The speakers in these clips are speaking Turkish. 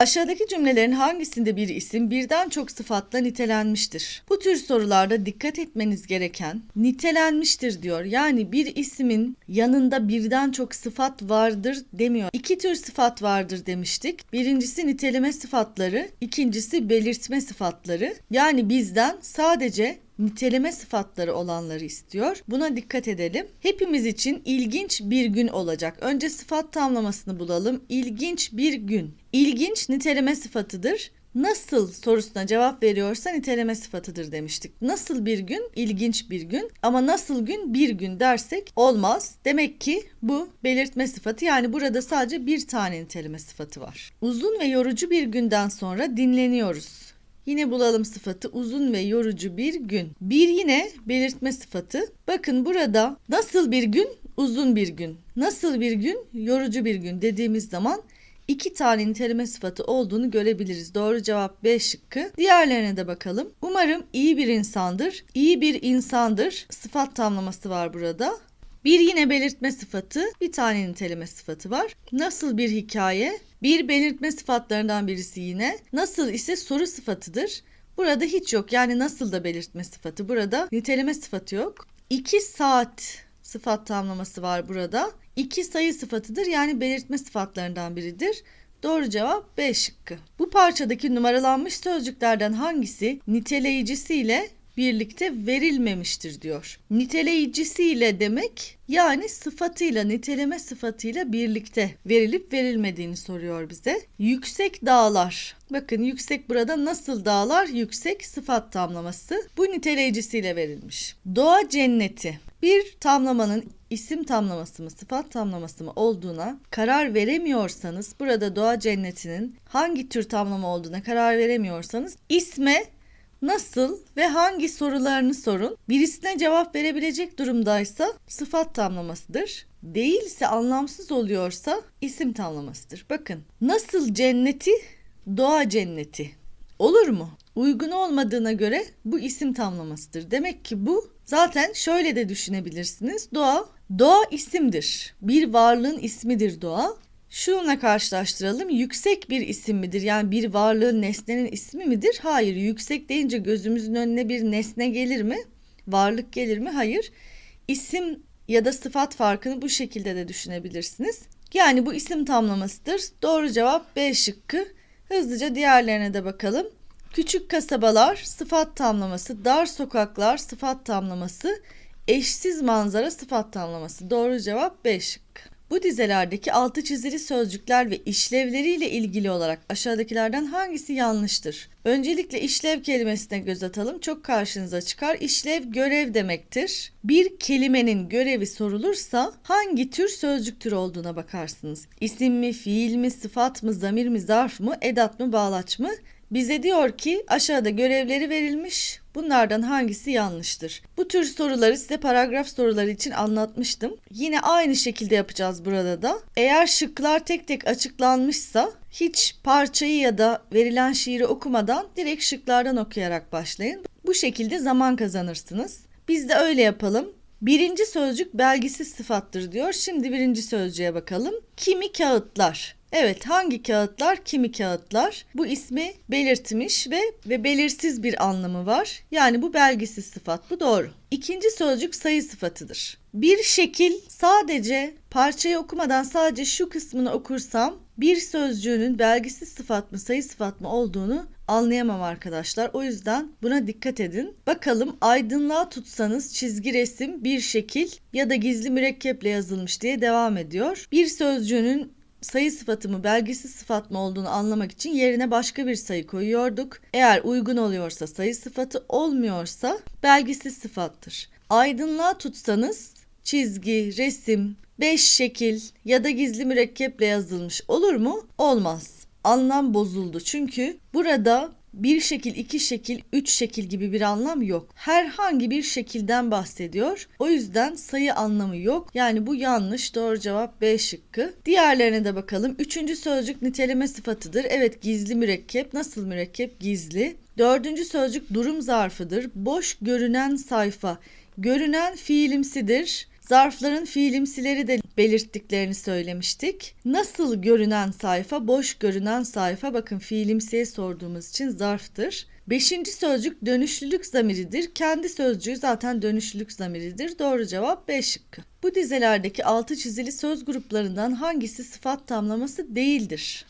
Aşağıdaki cümlelerin hangisinde bir isim birden çok sıfatla nitelenmiştir? Bu tür sorularda dikkat etmeniz gereken nitelenmiştir diyor. Yani bir ismin yanında birden çok sıfat vardır demiyor. İki tür sıfat vardır demiştik. Birincisi niteleme sıfatları, ikincisi belirtme sıfatları. Yani bizden sadece niteleme sıfatları olanları istiyor. Buna dikkat edelim. Hepimiz için ilginç bir gün olacak. Önce sıfat tamlamasını bulalım. İlginç bir gün. İlginç niteleme sıfatıdır. Nasıl sorusuna cevap veriyorsa niteleme sıfatıdır demiştik. Nasıl bir gün? İlginç bir gün. Ama nasıl gün? Bir gün dersek olmaz. Demek ki bu belirtme sıfatı. Yani burada sadece bir tane niteleme sıfatı var. Uzun ve yorucu bir günden sonra dinleniyoruz. Yine bulalım sıfatı uzun ve yorucu bir gün. Bir yine belirtme sıfatı. Bakın burada nasıl bir gün? Uzun bir gün. Nasıl bir gün? Yorucu bir gün dediğimiz zaman iki tane niteleme sıfatı olduğunu görebiliriz. Doğru cevap B şıkkı. Diğerlerine de bakalım. Umarım iyi bir insandır. İyi bir insandır. Sıfat tamlaması var burada. Bir yine belirtme sıfatı, bir tane niteleme sıfatı var. Nasıl bir hikaye? Bir belirtme sıfatlarından birisi yine. Nasıl ise soru sıfatıdır. Burada hiç yok. Yani nasıl da belirtme sıfatı. Burada niteleme sıfatı yok. İki saat sıfat tamlaması var burada. İki sayı sıfatıdır. Yani belirtme sıfatlarından biridir. Doğru cevap B şıkkı. Bu parçadaki numaralanmış sözcüklerden hangisi niteleyicisiyle birlikte verilmemiştir diyor. Niteleyicisiyle demek yani sıfatıyla niteleme sıfatıyla birlikte verilip verilmediğini soruyor bize. Yüksek dağlar. Bakın yüksek burada nasıl dağlar? Yüksek sıfat tamlaması. Bu niteleyicisiyle verilmiş. Doğa cenneti. Bir tamlamanın isim tamlaması mı, sıfat tamlaması mı olduğuna karar veremiyorsanız, burada doğa cennetinin hangi tür tamlama olduğuna karar veremiyorsanız isme nasıl ve hangi sorularını sorun. Birisine cevap verebilecek durumdaysa sıfat tamlamasıdır. Değilse anlamsız oluyorsa isim tamlamasıdır. Bakın nasıl cenneti doğa cenneti olur mu? Uygun olmadığına göre bu isim tamlamasıdır. Demek ki bu zaten şöyle de düşünebilirsiniz. Doğa doğa isimdir. Bir varlığın ismidir doğa. Şununla karşılaştıralım. Yüksek bir isim midir? Yani bir varlığın, nesnenin ismi midir? Hayır. Yüksek deyince gözümüzün önüne bir nesne gelir mi? Varlık gelir mi? Hayır. İsim ya da sıfat farkını bu şekilde de düşünebilirsiniz. Yani bu isim tamlamasıdır. Doğru cevap B şıkkı. Hızlıca diğerlerine de bakalım. Küçük kasabalar sıfat tamlaması, dar sokaklar sıfat tamlaması, eşsiz manzara sıfat tamlaması. Doğru cevap B şıkkı. Bu dizelerdeki altı çizili sözcükler ve işlevleriyle ilgili olarak aşağıdakilerden hangisi yanlıştır? Öncelikle işlev kelimesine göz atalım. Çok karşınıza çıkar. İşlev görev demektir. Bir kelimenin görevi sorulursa hangi tür sözcük türü olduğuna bakarsınız. İsim mi, fiil mi, sıfat mı, zamir mi, zarf mı, edat mı, bağlaç mı? Bize diyor ki aşağıda görevleri verilmiş. Bunlardan hangisi yanlıştır? Bu tür soruları size paragraf soruları için anlatmıştım. Yine aynı şekilde yapacağız burada da. Eğer şıklar tek tek açıklanmışsa hiç parçayı ya da verilen şiiri okumadan direkt şıklardan okuyarak başlayın. Bu şekilde zaman kazanırsınız. Biz de öyle yapalım. Birinci sözcük belgisiz sıfattır diyor. Şimdi birinci sözcüğe bakalım. Kimi kağıtlar. Evet hangi kağıtlar kimi kağıtlar bu ismi belirtmiş ve ve belirsiz bir anlamı var. Yani bu belgisiz sıfat bu doğru. İkinci sözcük sayı sıfatıdır. Bir şekil sadece parçayı okumadan sadece şu kısmını okursam bir sözcüğünün belgisiz sıfat mı sayı sıfat mı olduğunu anlayamam arkadaşlar. O yüzden buna dikkat edin. Bakalım aydınlığa tutsanız çizgi resim bir şekil ya da gizli mürekkeple yazılmış diye devam ediyor. Bir sözcüğünün sayı sıfatı mı belgisiz sıfat mı olduğunu anlamak için yerine başka bir sayı koyuyorduk. Eğer uygun oluyorsa sayı sıfatı olmuyorsa belgisiz sıfattır. Aydınlığa tutsanız çizgi, resim, beş şekil ya da gizli mürekkeple yazılmış olur mu? Olmaz. Anlam bozuldu çünkü burada bir şekil, iki şekil, üç şekil gibi bir anlam yok. Herhangi bir şekilden bahsediyor. O yüzden sayı anlamı yok. Yani bu yanlış. Doğru cevap B şıkkı. Diğerlerine de bakalım. Üçüncü sözcük niteleme sıfatıdır. Evet gizli mürekkep. Nasıl mürekkep? Gizli. Dördüncü sözcük durum zarfıdır. Boş görünen sayfa. Görünen fiilimsidir. Zarfların fiilimsileri de belirttiklerini söylemiştik. Nasıl görünen sayfa, boş görünen sayfa bakın fiilimsiye sorduğumuz için zarftır. Beşinci sözcük dönüşlülük zamiridir. Kendi sözcüğü zaten dönüşlülük zamiridir. Doğru cevap B şıkkı. Bu dizelerdeki altı çizili söz gruplarından hangisi sıfat tamlaması değildir?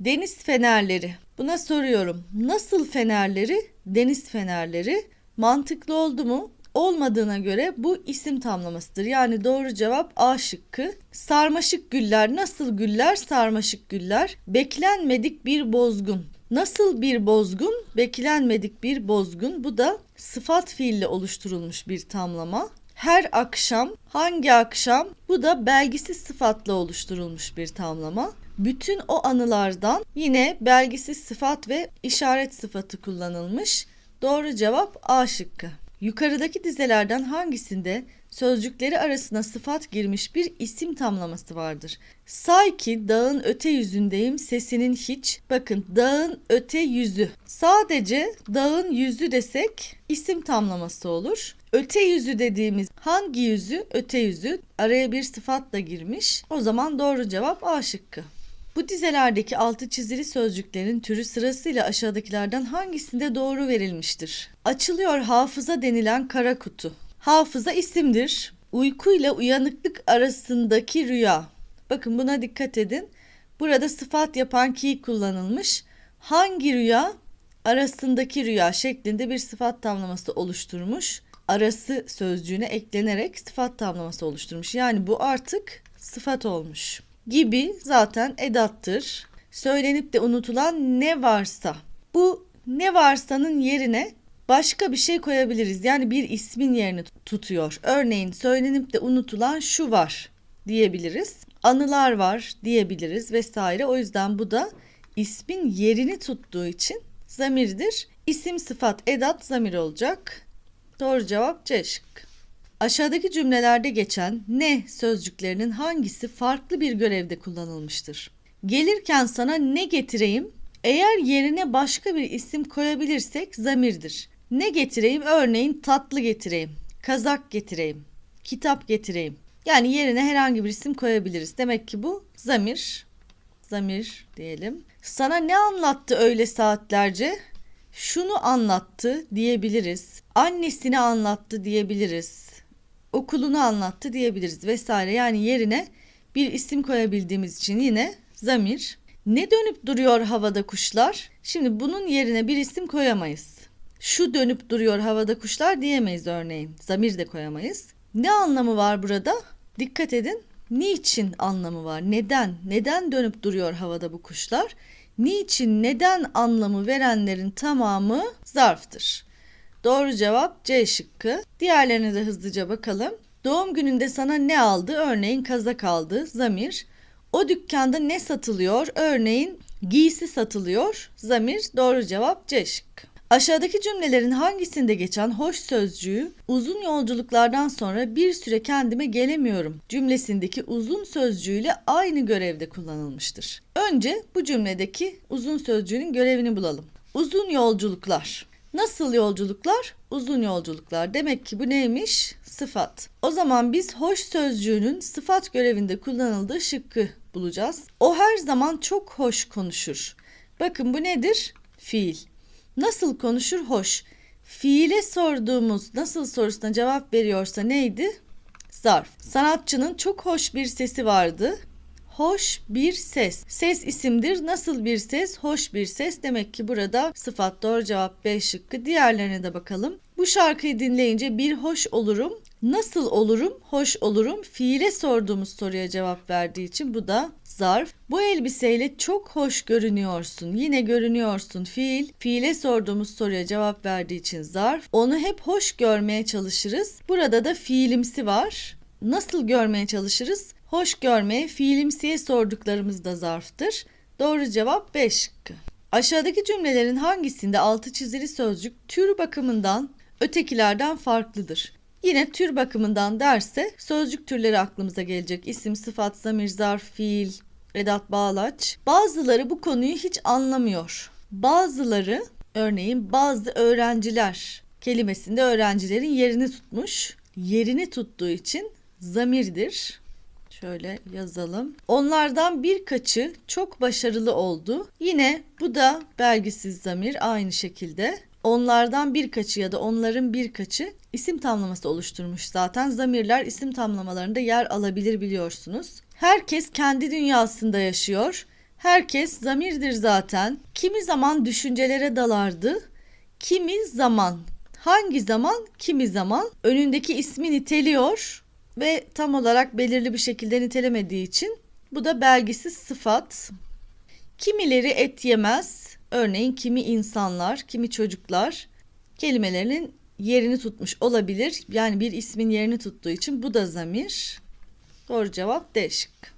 Deniz fenerleri. Buna soruyorum. Nasıl fenerleri? Deniz fenerleri. Mantıklı oldu mu? Olmadığına göre bu isim tamlamasıdır. Yani doğru cevap A şıkkı. Sarmaşık güller nasıl güller? Sarmaşık güller. Beklenmedik bir bozgun. Nasıl bir bozgun? Beklenmedik bir bozgun. Bu da sıfat fiille oluşturulmuş bir tamlama. Her akşam, hangi akşam? Bu da belgisiz sıfatla oluşturulmuş bir tamlama. Bütün o anılardan yine belgisiz sıfat ve işaret sıfatı kullanılmış. Doğru cevap A şıkkı. Yukarıdaki dizelerden hangisinde sözcükleri arasına sıfat girmiş bir isim tamlaması vardır? Say ki dağın öte yüzündeyim sesinin hiç. Bakın dağın öte yüzü. Sadece dağın yüzü desek isim tamlaması olur. Öte yüzü dediğimiz hangi yüzü? Öte yüzü. Araya bir sıfatla girmiş. O zaman doğru cevap A şıkkı. Bu dizelerdeki altı çizili sözcüklerin türü sırasıyla aşağıdakilerden hangisinde doğru verilmiştir? Açılıyor hafıza denilen kara kutu. Hafıza isimdir. Uyku ile uyanıklık arasındaki rüya. Bakın buna dikkat edin. Burada sıfat yapan ki kullanılmış. Hangi rüya? Arasındaki rüya şeklinde bir sıfat tamlaması oluşturmuş. Arası sözcüğüne eklenerek sıfat tamlaması oluşturmuş. Yani bu artık sıfat olmuş gibi zaten edattır. Söylenip de unutulan ne varsa. Bu ne varsanın yerine başka bir şey koyabiliriz. Yani bir ismin yerini tutuyor. Örneğin söylenip de unutulan şu var diyebiliriz. Anılar var diyebiliriz vesaire. O yüzden bu da ismin yerini tuttuğu için zamirdir. İsim sıfat edat zamir olacak. Doğru cevap C şıkkı. Aşağıdaki cümlelerde geçen ne sözcüklerinin hangisi farklı bir görevde kullanılmıştır? Gelirken sana ne getireyim? Eğer yerine başka bir isim koyabilirsek zamirdir. Ne getireyim? Örneğin tatlı getireyim, kazak getireyim, kitap getireyim. Yani yerine herhangi bir isim koyabiliriz. Demek ki bu zamir. Zamir diyelim. Sana ne anlattı öyle saatlerce? Şunu anlattı diyebiliriz. Annesini anlattı diyebiliriz okulunu anlattı diyebiliriz vesaire. Yani yerine bir isim koyabildiğimiz için yine zamir. Ne dönüp duruyor havada kuşlar? Şimdi bunun yerine bir isim koyamayız. Şu dönüp duruyor havada kuşlar diyemeyiz örneğin. Zamir de koyamayız. Ne anlamı var burada? Dikkat edin. Niçin anlamı var? Neden? Neden dönüp duruyor havada bu kuşlar? Niçin, neden anlamı verenlerin tamamı zarftır. Doğru cevap C şıkkı. Diğerlerine de hızlıca bakalım. Doğum gününde sana ne aldı? Örneğin kazak aldı. Zamir. O dükkanda ne satılıyor? Örneğin giysi satılıyor. Zamir. Doğru cevap C şıkkı. Aşağıdaki cümlelerin hangisinde geçen hoş sözcüğü uzun yolculuklardan sonra bir süre kendime gelemiyorum cümlesindeki uzun sözcüğüyle aynı görevde kullanılmıştır. Önce bu cümledeki uzun sözcüğünün görevini bulalım. Uzun yolculuklar. Nasıl yolculuklar? Uzun yolculuklar. Demek ki bu neymiş? Sıfat. O zaman biz hoş sözcüğünün sıfat görevinde kullanıldığı şıkkı bulacağız. O her zaman çok hoş konuşur. Bakın bu nedir? Fiil. Nasıl konuşur? Hoş. Fiile sorduğumuz nasıl sorusuna cevap veriyorsa neydi? Zarf. Sanatçının çok hoş bir sesi vardı. Hoş bir ses. Ses isimdir. Nasıl bir ses? Hoş bir ses. Demek ki burada sıfat doğru cevap B şıkkı. Diğerlerine de bakalım. Bu şarkıyı dinleyince bir hoş olurum. Nasıl olurum? Hoş olurum. Fiile sorduğumuz soruya cevap verdiği için bu da zarf. Bu elbiseyle çok hoş görünüyorsun. Yine görünüyorsun fiil. Fiile sorduğumuz soruya cevap verdiği için zarf. Onu hep hoş görmeye çalışırız. Burada da fiilimsi var. Nasıl görmeye çalışırız? Hoş görmeye fiilimsiye sorduklarımız da zarftır. Doğru cevap B şıkkı. Aşağıdaki cümlelerin hangisinde altı çizili sözcük tür bakımından ötekilerden farklıdır? Yine tür bakımından derse sözcük türleri aklımıza gelecek. İsim, sıfat, zamir, zarf, fiil, edat, bağlaç. Bazıları bu konuyu hiç anlamıyor. Bazıları örneğin bazı öğrenciler kelimesinde öğrencilerin yerini tutmuş. Yerini tuttuğu için zamirdir. Şöyle yazalım. Onlardan birkaçı çok başarılı oldu. Yine bu da belgisiz zamir aynı şekilde. Onlardan birkaçı ya da onların birkaçı isim tamlaması oluşturmuş zaten. Zamirler isim tamlamalarında yer alabilir biliyorsunuz. Herkes kendi dünyasında yaşıyor. Herkes zamirdir zaten. Kimi zaman düşüncelere dalardı. Kimi zaman hangi zaman kimi zaman önündeki ismi niteliyor ve tam olarak belirli bir şekilde nitelemediği için bu da belgisiz sıfat. Kimileri et yemez. Örneğin kimi insanlar, kimi çocuklar kelimelerinin yerini tutmuş olabilir. Yani bir ismin yerini tuttuğu için bu da zamir. Doğru cevap D şıkkı.